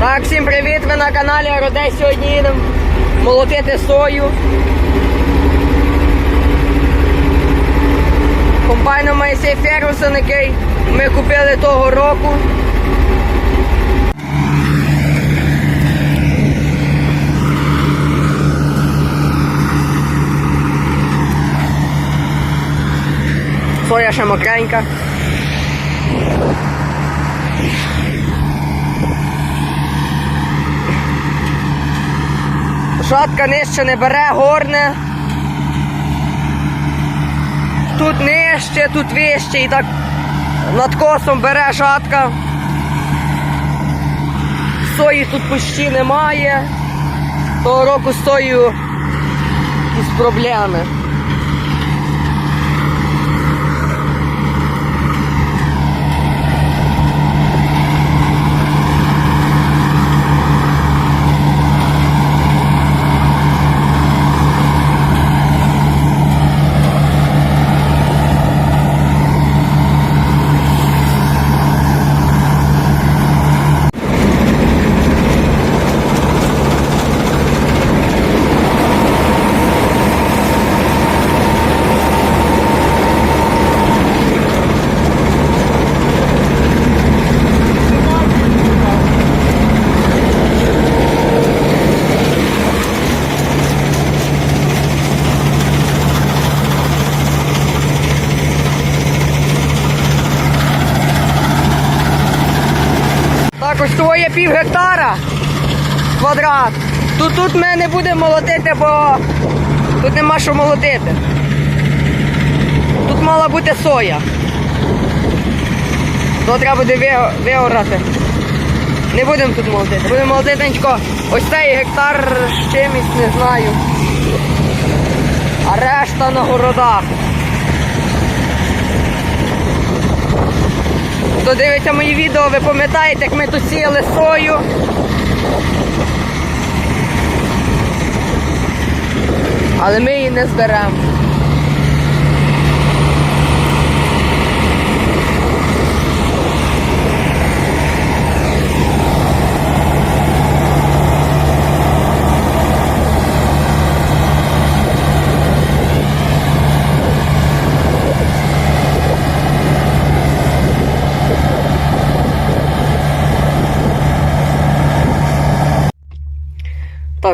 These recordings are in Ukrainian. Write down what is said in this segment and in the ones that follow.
Так, всім привіт! Ви на каналі Родей сьогодні їдемо молотити сою. Комбайном Моїсей Фергусон, який ми купили того року. Соя ще мокренька. Жатка нижче не бере, горне. Тут нижче, тут вище і так над косом бере жатка. Сої тут почти немає. Того року сою із проблеми. Так, ось того є пів гектара квадрат. Тут тут ми не будемо молотити, бо тут нема що молотити. Тут мала бути соя. То треба буде ви- виорати. Не будемо тут молотити. Будемо молотити. Ось цей гектар з чимось не знаю. А решта на городах. Хто дивиться мої відео, ви пам'ятаєте, як ми тут сіяли сою. Але ми її не зберемо.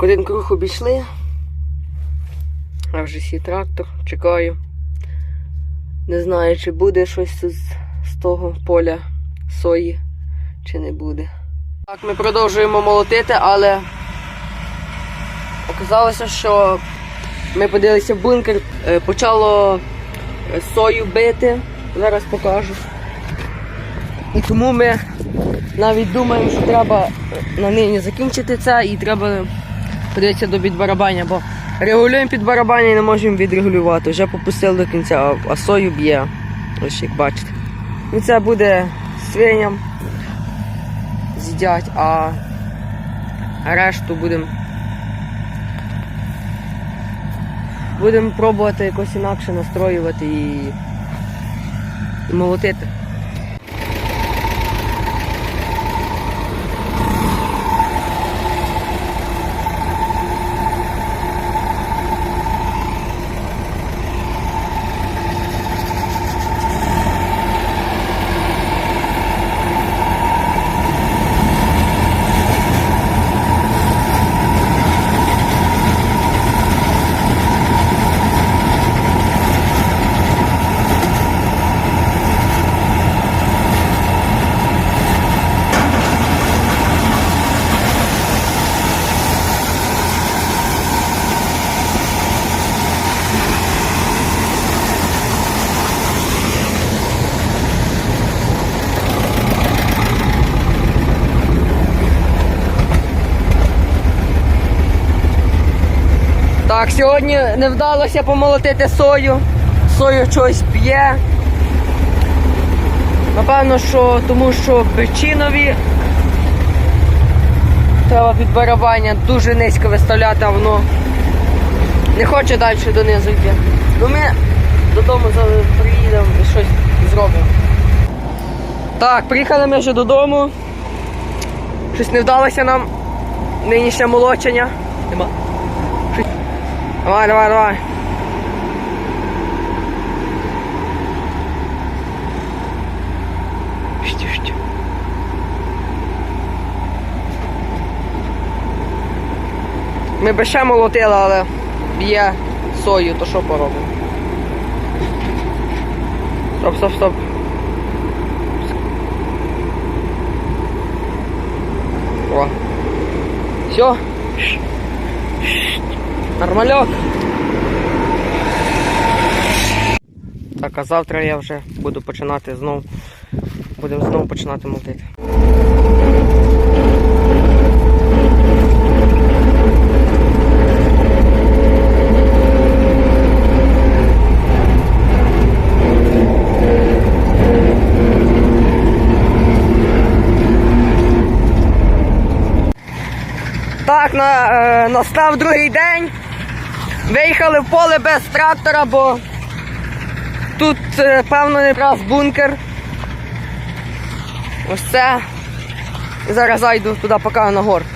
Так, один круг обійшли. А вже сі трактор, чекаю. Не знаю, чи буде щось з, з того поля сої, чи не буде. Так, ми продовжуємо молотити, але оказалося, що ми подивилися в бункер, е, почало е, сою бити. Зараз покажу. І тому ми навіть думаємо, що треба на нині закінчити це і треба подивитися до підбарабання, бо регулюємо підбарабання і не можемо відрегулювати. Вже попустили до кінця, а- сою б'є. Ось як бачите. І це буде свиням з'їдять, а решту будемо. Будемо пробувати якось інакше настроювати і молотити. Так, сьогодні не вдалося помолотити сою. Сою щось б'є. Напевно, що тому що печінові треба під барабання дуже низько виставляти, а воно не хоче далі донизу йти. Ну ми додому приїдемо і щось зробимо. Так, приїхали ми вже додому. Щось не вдалося нам нинішнє молочення. Нема. Давай, давай, давай. Ми би ще молотили, але б'є сою, то що поробимо? Стоп, стоп, стоп. О. Все. Нормальок. Так, а завтра я вже буду починати знов. Будемо знову починати молотити. Так, на, е, настав другий день. Виїхали в поле без трактора, бо тут, певно, не якраз бункер. Ось це. І зараз зайду туди поки на горб.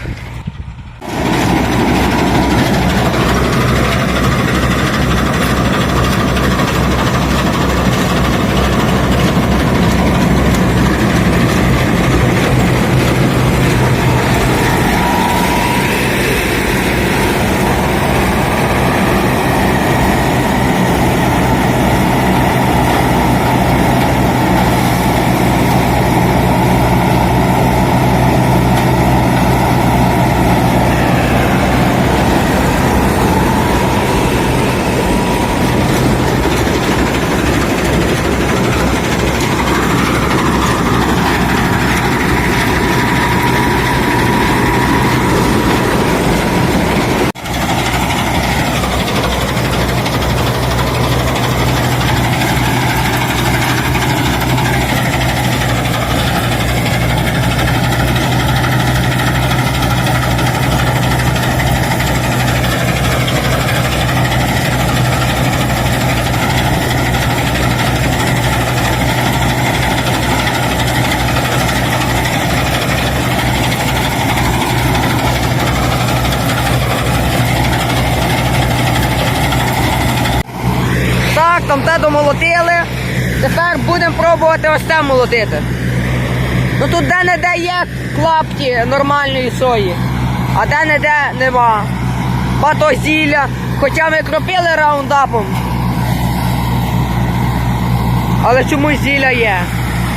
Так, там те домолотили. Тепер будемо пробувати ось це молотити. Ну тут де-не-де є клапті нормальної сої, а де-не-де нема. Бато зілля, хоча ми кропили раундапом. Але чомусь зілля є.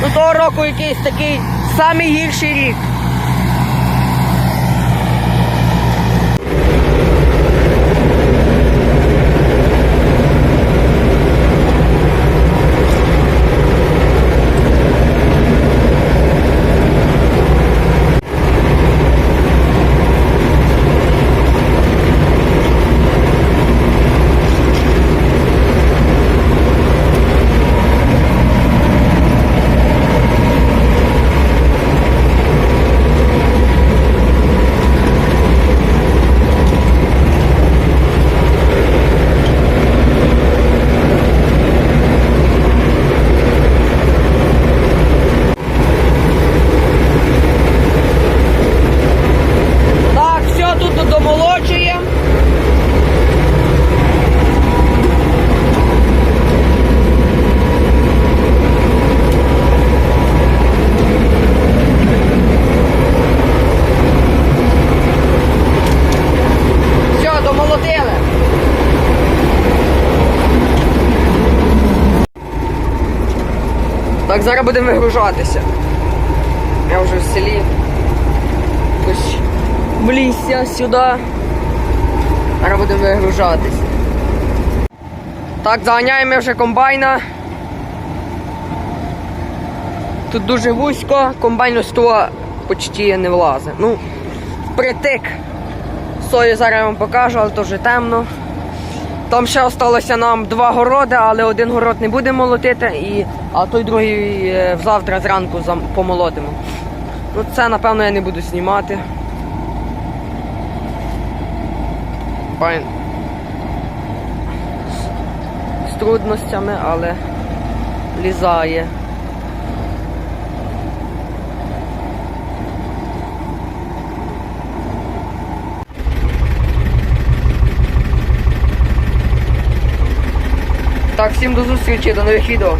Ну того року якийсь такий самий гірший рік. Так, все тут домолочуємо. Все, домолотили. Так, зараз будемо вигружатися. Я вже в селі. Якось влізся сюди. Зараз будемо вигружатись. Так, заганяємо вже комбайна. Тут дуже вузько, комбайн ось того почти не влазить. Ну, притик. Сою зараз я вам покажу, але то вже темно. Там ще залишилося нам два городи, але один город не будемо молотити, і, а той другий е, завтра зранку помолотимо. Ну це напевно я не буду знімати. Файн. З, з трудностями, але лізає. Так, всім до зустрічі, до нових відео.